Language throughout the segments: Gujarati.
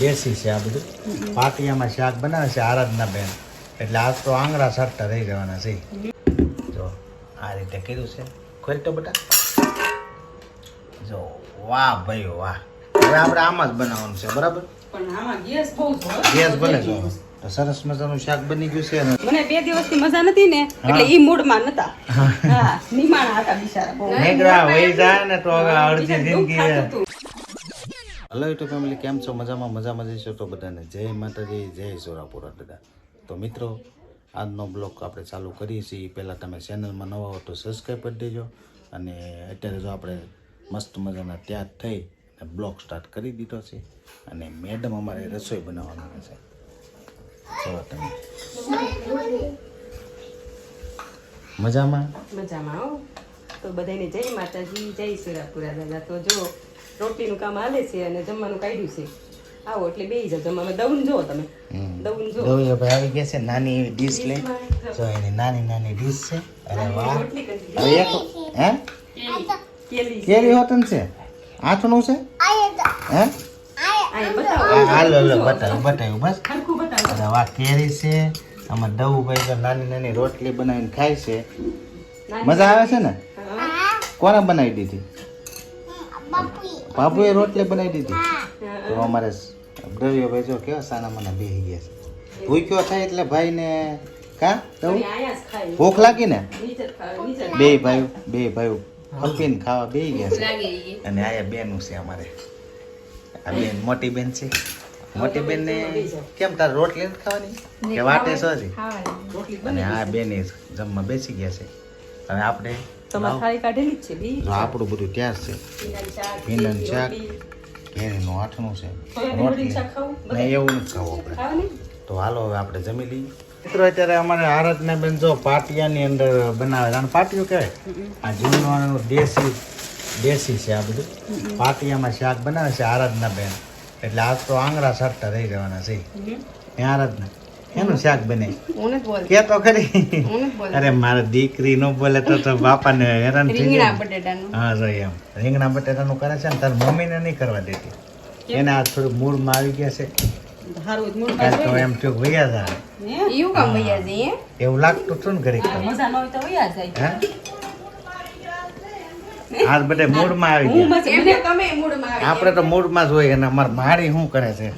દેશી છે આ બધું. પાટિયામાં શાક બનાવે છે આરાધના બેન. એટલે આ તો આંગળા સરતા રહી જવાના છે. જો આ રીતે કીધું છે. ખોલ તો બટા. જો વાહ ભાઈ વાહ. હવે આપણે આમાં જ બનાવવાનું છે બરાબર? પણ આમાં ગેસ બહુ છે ગેસ બને જો તો સરસ મજાનું શાક બની ગયું છે મને બે દિવસથી મજા નથી ને એટલે ઈ મૂડમાં નતા. હા. નિમાણા હતા બિચારા. બહુ નીકળ્યા વહી જાય ને તો અડધી જિંદગી. હલો યુટ્યુબ ફેમિલી કેમ છો? મજામાં મજામાં જઈશો તો બધાને. જય માતાજી, જય સોરાપુરા દાદા તો મિત્રો, આજનો બ્લોગ આપણે ચાલુ કરીએ છીએ. પહેલાં તમે ચેનલમાં નવા હો તો સબસ્ક્રાઈબ કરી દેજો. અને અત્યારે જો આપણે મસ્ત મજાના ત્યાં થઈ અને બ્લોગ સ્ટાર્ટ કરી દીધો છે. અને મેડમ અમારે રસોઈ બનાવવાનું છે. ચલો તમે. મજામાં? મજામાં તો બધાને જય માતાજી, જય સુરાપુરા દાદા. તો જો રોટલીનું કામ હાલે છે અને જમવાનું કાઢ્યું છે. આવો એટલે બેસી જાવ જમવામાં. દઉં જો તમે. દઉં જો દવીએ ભાઈ આવી ગયા છે નાની એવી ડીશ લઈ. જો એની નાની નાની ડીશ છે. અરે વાહ. રોટલી કરી હવે એક હે? કેલી. કેરી હોતન છે? આઠનું છે? હે? હાલો હાલો બતાવ્યું બતાવ્યું બસ. અરે વાહ કેરી છે. આમાં દવુભાઈ તો નાની નાની રોટલી બનાવીને ખાય છે. મજા આવે છે ને? કોને બનાવી દીધી? બાપુએ રોટલી બનાવી દીધી. તો અમારે દ્રવ્યભાઈ જો કેવા સાના મને બેસી ગયા છે. ભૂખ્યો થાય એટલે ભાઈને કા? દવું આયા જ ખાય ભૂખ લાગી ને? બે ભાઈ બે ભાઈ હલપીને ખાવા બે ગયા છે. અને આયા બેનું છે અમારે. આ બેન મોટી બેન છે. મોટી બેન ને કેમ તારે રોટલી નથી ખાવાની? કે વાટે છો હજી અને આ બેન જમવા બેસી ગયા છે. હવે આપણે તમારે થાળી કાઢેલી જ છે બી. આપણું બધું ત્યાં છે. ભીંડાનું શાક કેરીનું આઠનું છે. નહીં એવું નથી ખાવું આપણે. તો હાલો હવે આપણે જમી લઈએ. મિત્રો અત્યારે અમારે આરાધના બેન જો પાટિયાની અંદર બનાવે છે. આને પાટિયું કહેવાય? આ જૂનવાનું દેશી દેશી છે આ બધું. પાટિયામાં શાક બનાવે છે આરાધના બેન એટલે આજ તો આંગળા સાટતા રહી જવાના છે. એ આરાધના. એનું શાક બને? કે તો ખરી. અરે મારે દીકરી નો બોલે તો તો બાપાને હેરાન થઈ રીંગણા જાય. હા જો એમ. રીંગણા બટેટાનું કરે છે ને તાર મમ્મીને નહીં કરવા દેતી. એને આ થોડું મૂળમાં આવી ગયા છે. તો એમ થયું વૈયા જાય એવું કામ વૈયા જઈએ એવું લાગતું હતું ને ઘડીક મજા ન હોય તો વૈયા જાય. હે? આજ બધે મૂડમાં આવી ગયા. આપણે તો મૂડમાં જ હોય અને અમારે માળી શું કરે છે?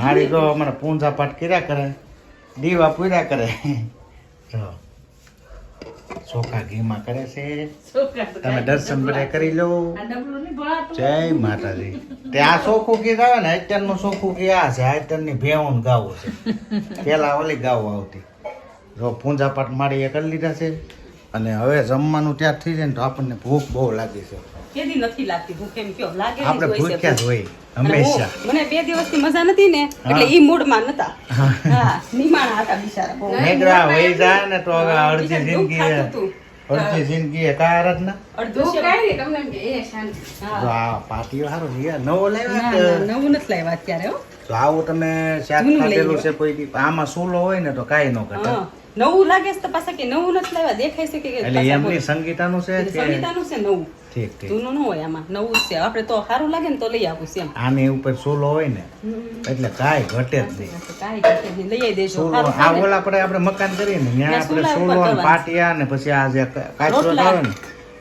માળી તો અમારે પૂંજા પાઠ કર્યા કરે. દીવા પૂર્યા કરે. જો ચોખા ઘીમાં કરે છે. તમે દર્શન બધા કરી લો. જય માતાજી. તે આ ચોખ્ખું ગીત આવે ને અત્યારનું ચોખ્ખું ગીત આ છે અત્યારની ભેવું ગાવું છે. પેલા ઓલી ગાવું આવતી. જો પૂંજા પાઠ એ કરી લીધા છે. અને હવે જમવાનું ત્યાં થઈ જાય ને તો આપણને ભૂખ બહુ લાગી છે. નથી લાગતી ભૂખ એમ કયો લાગે આપણે ભૂખ્યા જ હોય હંમેશા હું- મને બે દિવસથી મજા નથી ને એટલે ઈ મૂડમાં નતા. હા. નિમાણા હતા બિચારા નેગરા વહી જાય ને તો અડધી જિંદગી. અડધી જિંદગી એ કાર જ ના. અડધું છે. હા. જો આ પાટીઓ સારું છે. નવો ના, લેવા નવું નથી લાવ્યા અત્યારે હો. તો આવું તમે શાક ખાધેલું છે કોઈ દી. આમાં સૂલો હોય ને તો કાંઈ ન ઘટે. હા. નવું લાગે છે તો પાછા કે નવું નથી લાવ્યા દેખાય છે કે એટલે એમની સંગીતાનું છે કે સંગીતાનું છે નવું. ઠીક ઠીક. જૂનું ન હોય આમાં નવું છે. આપણે તો સારું લાગે ને તો લઈ આવું છે એમ. આની ઉપર સોલો હોય ને એટલે કાંઈ ઘટે જ નહીં. કાંઈ ઘટે નહીં. લઈ આવી દેજો. આ ઓલા આપણે આપણે મકાન કરીએ ને ત્યાં આપણે સોલો ને પાટિયા ને પછી આ જે કાચરો. આવે ને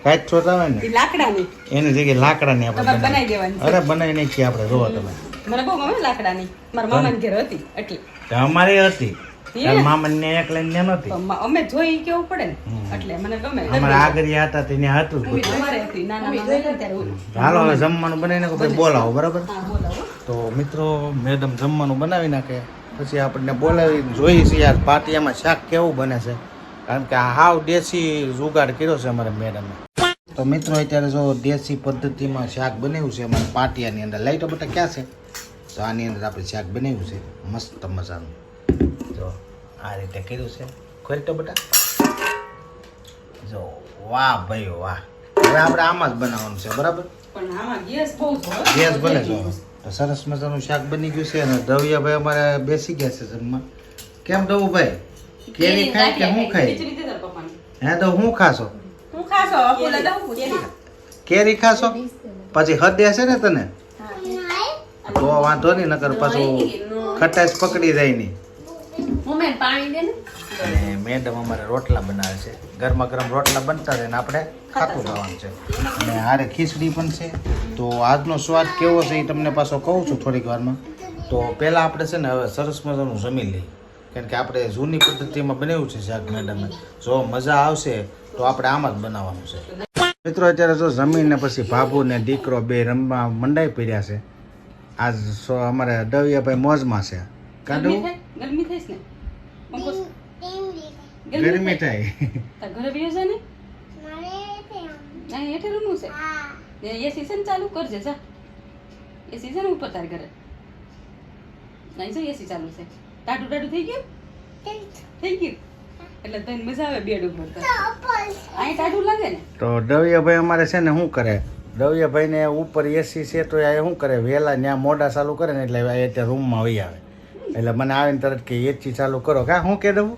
કાચરો આવે ને લાકડાની. એની જગ્યાએ લાકડાની આપણે બનાવી દેવાની અરે બનાવી નાખીએ આપણે જોવો તમે. મને બહુ ગમે લાકડાની. મારા મામાની ઘેર હતી એટલે. અમારી હતી. મામાને એક લઈને ત્યાં નહોતી? અમે જોઈ કેવું પડે ને? એટલે મને ગમે. અમારા આગળિયા હતા તે ત્યાં હતું. હાલો હવે જમવાનું બનાવીને નાખો પછી બોલાવો બરાબર? તો મિત્રો મેડમ જમવાનું બનાવી નાખે. પછી આપણને બોલાવી જોઈએ છીએ યાર પાટિયામાં શાક કેવું બને છે. કારણ કે આ હાવ દેશી જુગાડ કર્યો છે અમારે મેડમે. તો મિત્રો અત્યારે જો દેશી પદ્ધતિમાં શાક બનાવ્યું છે અમારે પાટિયાની અંદર. લાઈટો બધા ક્યાં છે? તો આની અંદર આપણે શાક બનાવ્યું છે. મસ્ત મજાનું. જો આ રીતે કર્યું છે. ખોરી તો બટા. જો વાહ ભાઈ વાહ. હવે આપણે આમાં જ બનાવવાનું છે બરાબર? ગેસ બને છે તો સરસ મજાનું શાક બની ગયું છે અને દ્રવ્યભાઈ અમારે બેસી ગયા છે જમવા. કેમ દવું ભાઈ કેરી ખાય કે હું ખાય પપ્પાને. હે તો હું ખાશો? હું ખાશો? કેરી. કેરી. ખાશો? પછી હદે છે ને તને? તો વાંધો નહીં નકર પાછું ખટાશ પકડી જાય નહીં. મમ્મી પાણી દે ને. અને મેડમ અમારે રોટલા બનાવે છે. ગરમા ગરમ રોટલા બનતા રહે ને આપણે ખાતું ખાવાનું છે. અને હારે ખીચડી પણ છે. તો આજનો સ્વાદ કેવો છે એ તમને પાછો કહું છું થોડીક વારમાં. તો પહેલાં આપણે છે ને હવે સરસ મજાનું જમી લઈએ. કારણ કે આપણે જૂની પદ્ધતિમાં બનાવ્યું છે શાક મેડમે જો મજા આવશે તો આપણે આમ જ બનાવવાનું છે. મિત્રો અત્યારે જો જમીને પછી ભાભુ ને દીકરો બે રમવા મંડાઈ પડ્યા છે. આજ સો અમારે ડવિયાભાઈ મોજમાં છે. કાઢું? ગરમી થઈશ ને? ગરમી થાય. તો ઘરે જા ને. અહીં હેઠે રૂમ છે. એસી છે ને ચાલુ કરજે જા. એ છે ને ઉપર તાર ઘરે. નહીં જો એસી ચાલુ છે. ટાટું ટાટું થઈ ગયું? થઈ ગયું? એટલે તને મજા આવે બેડ ઉપર તો. અહીં ટાટું લાગે ને? તો દવિયાભાઈ અમારે છે ને શું કરે? ડવિયાભાઈને ઉપર એસી છે તો એ શું કરે? વહેલા ત્યાં મોઢા ચાલુ કરે ને એટલે એ અત્યારે રૂમમાં વહી આવે. એટલે મને આવીને તરત કે એસી ચાલુ કરો. કા શું કે દઉં?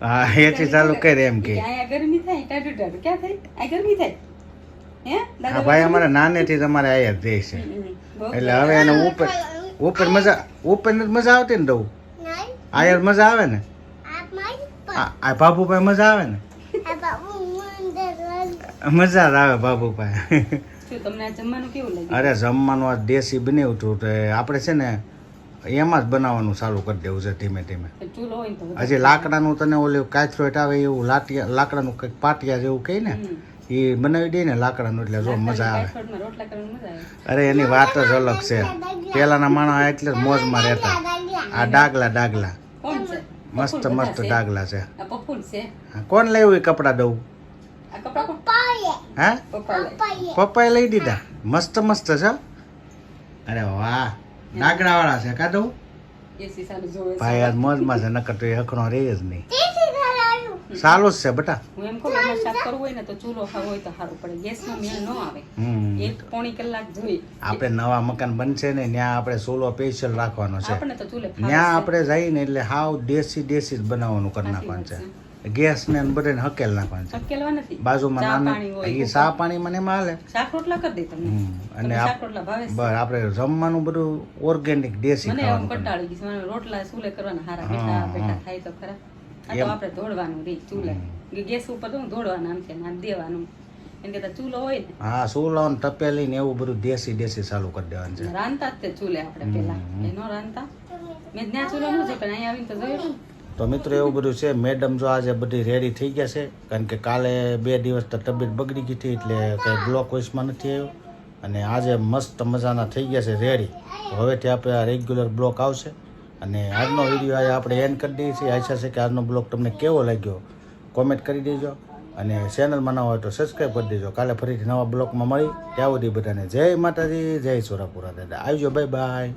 હા એસી ચાલુ કરે એમ કે. ગરમી થાય ટાટુ ટાટુ ક્યાં થાય આ ગરમી થાય? હા? ભાઈ અમારે નાનેથી તમારે આયા જ છે. એટલે હવે એને ઉપર ઉપર મજા ઉપર મજા આવતી ને દઉં? આયા મજા આવે ને? આ આ બાબુભાઈ મજા આવે ને? મજા જ આવે બાબુભાઈ તમને જમવાનું કેવું લાગ્યું? અરે જમવાનું આ દેશી બનાવ્યું હતું તો આપણે છે ને એમાં જ બનાવવાનું ચાલુ કરી દેવું છે ધીમે ધીમે. ચૂલો હોય ને તો વધારે હજી લાકડાનું તને ઓલું કાચરોટ આવે એવું લાટિયા લાકડાનું કંઈક પાટિયા જેવું કહે ને એ બનાવી દે ને લાકડાનું એટલે જો મજા આવે. કાઠોડમાં રોટલા કરવાની મજા આવે. અરે એની વાત જ અલગ છે. પહેલાના માણસ એટલે જ મોજમાં રહેતા. આ ડાગલા ડાગલા. મસ્ત મસ્ત. ડાગલા છે. આ પપ્પુ છે? હા, કોણ લેવું એ કપડાં દઉં? આ હા? પપ્પાએ. લઈ દીધા. મસ્ત મસ્ત છે અરે વાહ. ડાગડા વાળા છે કા દઉં. ભાઈ આજ મોજમાં છે નકર તો એ હખણો રહે જ નહીં. સારું જ છે બટા. હું એમ કહું એમાં શાક કરવું હોય ને તો ચૂલો ખાવ હોય તો સારું પડે ગેસમાં મેળ ન આવે. એક પોણી કલાક જોઈ આપણે નવા મકાન બનશે ને ત્યાં આપણે સોલો સ્પેશિયલ રાખવાનો છે. આપણે તો ચૂલે ત્યાં આપણે જઈએ ને એટલે હાવ દેશી દેશી જ બનાવવાનું કરી નાખવાનું છે. ગેસ ને બધાને હકેલ નાખવાનું છે. શક્કેલવા નથી બાજુમાં નાના એ સા પાણી મને એમાં હાલે. શાક રોટલા કરી દે તમને. અને શાક રોટલા ભાવે? બસ આપણે જમવાનું બધું ઓર્ગેનિક દેશી મને ખાવાનું કંટાળી ગઈ. મને રોટલા સુલે કરવાના હારા બેટા બેટા થાય તો ખરા. આ તો આપણે ધોડવાનું રે ચૂલે. ગેસ ઉપર તો હું ધોડવાનું આમ છે ના દેવાનું. એમ ચૂલો હોય ને. હા ચૂલો ને તપેલી ને એવું બધું દેશી દેશી ચાલુ કરી દેવાનું છે. રાંધતા જ તે ચૂલે આપણે પેલા એનો રાંધતા. મેં ત્યાં ચૂલો નું છે પણ અહીંયા આવીને તો જોયું ને. તો મિત્રો એવું બધું છે, મેડમ જો આજે બધી રેડી થઈ ગયા છે, કારણ કે કાલે બે દિવસ તો તબિયત બગડી ગઈ હતી, એટલે કંઈ બ્લોક વોઇસમાં નથી આવ્યો. અને આજે મસ્ત મજાના થઈ ગયા છે રેડી હવેથી આપણે આ રેગ્યુલર બ્લોક આવશે. અને આજનો વીડિયો આજે આપણે એન્ડ કરી દઈએ છીએ. આશા છે કે આજનો બ્લોક તમને કેવો લાગ્યો કોમેન્ટ કરી દેજો. અને ચેનલમાં ન હોય તો સબસ્ક્રાઈબ કરી દેજો. કાલે ફરીથી નવા બ્લોગમાં મળી. ત્યાં સુધી બધાને જય માતાજી, જય સોરાપુરા દાદા. આવજો બાય બાય